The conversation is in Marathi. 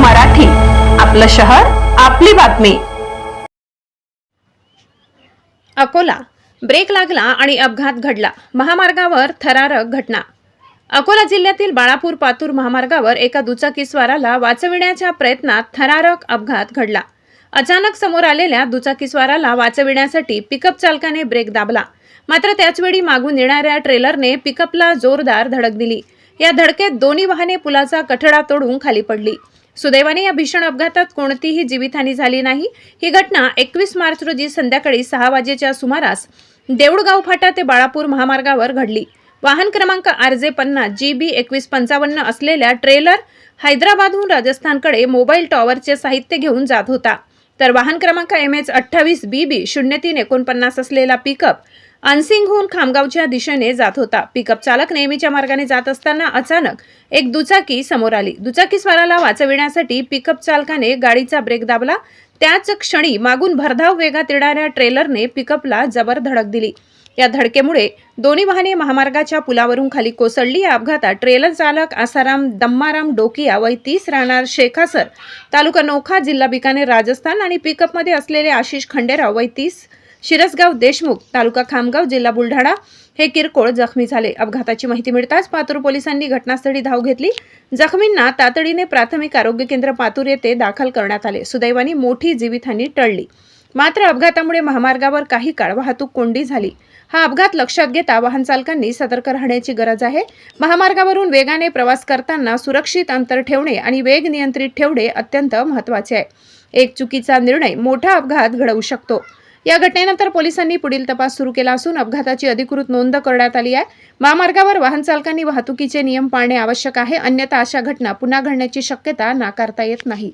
मराठी. आपलं शहर आपली बातमी. अकोला. ब्रेक लागला आणि अपघात घडला. महामार्गावर थरारक घटना. अकोला जिल्ह्यातील बाळापूर पातूर महामार्गावर एका दुचाकीस्वाराला वाचविण्याच्या प्रयत्नात थरारक अपघात घडला. अचानक समोर आलेल्या दुचाकीस्वाराला वाचविण्यासाठी पिकअप चालकाने ब्रेक दाबला. मात्र त्याचवेळी मागून येणाऱ्या ट्रेलरने पिकअपला जोरदार धडक दिली. या धडकेत दोन्ही वाहने पुलाचा कठडा तोडून खाली पडली. सुदैवाने या भीषण अपघातात कोणतीही जीवितहानी झाली नाही. ही घटना एकवीस मार्च रोजी संध्याकाळी सहा वाजेच्या सुमारास देऊळगाव फाटा ते बाळापूर महामार्गावर घडली. वाहन क्रमांक आर जे पन्नास जी बी एकवीस पंचावन्न असलेल्या ट्रेलर हैदराबादहून राजस्थानकडे मोबाईल टॉवरचे साहित्य घेऊन जात होता. तर वाहन क्रमांक एम एच अठ्ठावीस बी बी शून्य तीन एकोणपन्नास असलेला पिकअप अनसिंगहून खामगावच्या दिशेने जात होता. पिकअप चालक नेहमीच्या मार्गाने जात असताना अचानक एक दुचाकी समोर आली. दुचाकी स्वाराला वाचविण्यासाठी पिकअप चालकाने गाडीचा ब्रेक दाबला. त्याच क्षणी मागून भरधाव वेगात येणाऱ्या ट्रेलरने पिकअपला जबर धडक दिली. या धडकेमुळे दोन्ही वाहने महामार्गाच्या पुलावरून खाली कोसळली. या अपघातात ट्रेलर चालक आसाराम दम्माराम डोकिया वय तीस राहणार शेखासर तालुका नोखा जिल्हा बिकानेर राजस्थान आणि पिकअपमध्ये असलेले आशिष खंडेराव वय तीस शिरसगाव देशमुख तालुका खामगाव जिल्हा बुलढाणा हे किरकोळ जखमी झाले. अपघाताची माहिती मिळताच पातूर पोलिसांनी घटनास्थळी धाव घेतली. जखमींना तातडीने प्राथमिक आरोग्य केंद्र पातूर येथे दाखल करण्यात आले. सुदैवानी मोठी जीवितहानी टळली. मात्र अपघातामुळे महामार्गावर काही काळ वाहतूक कोंडी झाली. हा अपघात लक्षात घेता वाहन चालकांनी सतर्क राहण्याची गरज आहे. महामार्गावरून वेगाने प्रवास करताना सुरक्षित अंतर ठेवणे आणि वेग नियंत्रित ठेवणे अत्यंत महत्त्वाचे आहे. एक चुकीचा निर्णय मोठा अपघात घडवू शकतो. या घटनेनंतर पोलिसांनी पुढील तपास सुरू केला असून अपघाताची अधिकृत नोंद करण्यात आली आहे. महामार्गावर वाहन चालकांनी वाहतुकीचे नियम पाळणे आवश्यक आहे. अन्यथा अशा घटना पुन्हा घडण्याची शक्यता नाकारता येत नाही.